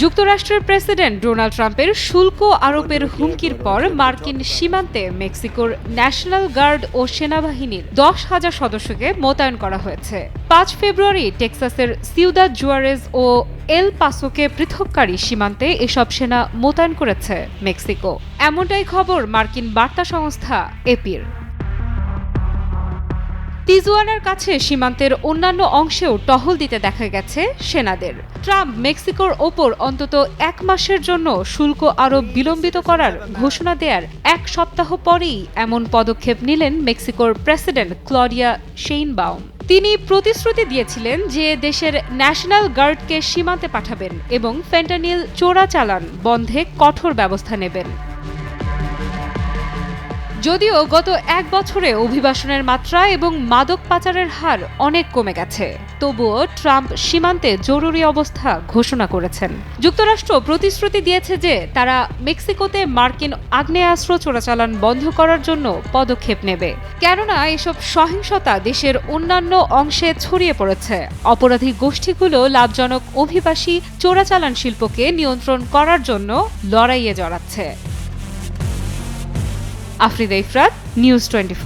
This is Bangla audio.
যুক্তরাষ্ট্রের প্রেসিডেন্ট ডোনাল্ড ট্রাম্পের শুল্ক আরোপের হুমকির পর মার্কিন সীমান্তে মেক্সিকোর ন্যাশনাল গার্ড ও সেনাবাহিনীর দশ হাজার সদস্যকে মোতায়েন করা হয়েছে। পাঁচ ফেব্রুয়ারি টেক্সাসের সিউদা জুয়ারেজ ও এল পাসোকে পৃথককারী সীমান্তে এসব সেনা মোতায়েন করেছে মেক্সিকো। এমনটাই খবর মার্কিন বার্তা সংস্থা এপির। তিজুয়ানার কাছে সীমান্তের অন্যান্য অংশেও টহল দিতে দেখা গেছে সেনাদের। ট্রাম্প মেক্সিকোর ওপর অন্তত এক মাসের জন্য শুল্ক আরও বিলম্বিত করার ঘোষণা দেওয়ার এক সপ্তাহ পরেই এমন পদক্ষেপ নিলেন মেক্সিকোর প্রেসিডেন্ট ক্লডিয়া শেইনবাউম। তিনি প্রতিশ্রুতি দিয়েছিলেন যে দেশের ন্যাশনাল গার্ডকে সীমান্তে পাঠাবেন এবং ফেন্টানিল চোরাচালান বন্ধে কঠোর ব্যবস্থা নেবেন। যদিও গত এক বছরে অভিবাসনের মাত্রা এবং মাদক পাচারের হার অনেক কমে গেছে। তবুও ট্রাম্প সীমান্তে জরুরি অবস্থা ঘোষণা করেছেন। যুক্তরাষ্ট্র প্রতিশ্রুতি দিয়েছে যে তারা মেক্সিকোতে মার্কিন আগ্নেয়াস্ত্র চোরাচালান বন্ধ করার জন্য পদক্ষেপ নেবে। কেননা এসব সহিংসতা দেশের অন্যান্য অংশে ছড়িয়ে পড়েছে। অপরাধী গোষ্ঠীগুলো লাভজনক অভিবাসী চোরাচালান শিল্পকে নিয়ন্ত্রণ করার জন্য লড়াইয়ে জড়াচ্ছে। Afrida Ifrat news twenty